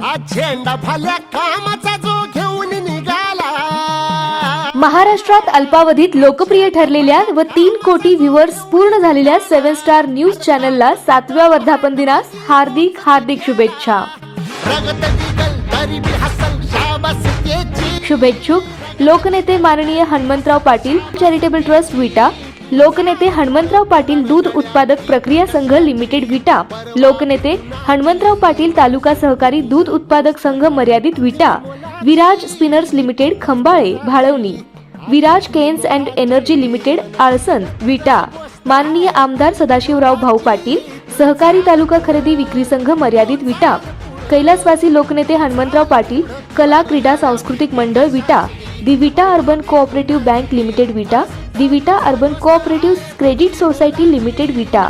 हा झेंडा कामाचा जो घेऊन निघाला. महाराष्ट्रात अल्पावधीत लोकप्रिय ठरलेल्या व तीन कोटी व्ह्युअर्स पूर्ण झालेल्या सेव्हन स्टार न्यूज चॅनलला सातव्या वर्धापन दिनास हार्दिक हार्दिक शुभेच्छा. शुभेच्छुक. लोकनेते माननीय हनुमंतराव पाटील चॅरिटेबल ट्रस्ट विटा लोकनेते हनुमंतराव पाटील दूध उत्पादक प्रक्रिया संघ लिमिटेड विटा. लोकनेते हनुमंतराव पाटील तालुका सहकारी दूध उत्पादक संघ मर्यादित Vita. Viraj Spinners Limited Khambale Bhalwani. Viraj Canes and Energy Limited Alsand Vita. माननीय आमदार सदाशिवराव भाऊ पाटील सहकारी तालुका खरेदी विक्री संघ मर्यादित विटा. कैलासवासी लोकनेते हनुमंतराव पाटील कला क्रीडा सांस्कृतिक मंडळ Vita. The Vita Urban Cooperative Bank Limited Vita. The Vita Urban Cooperative Credit Society Limited Vita.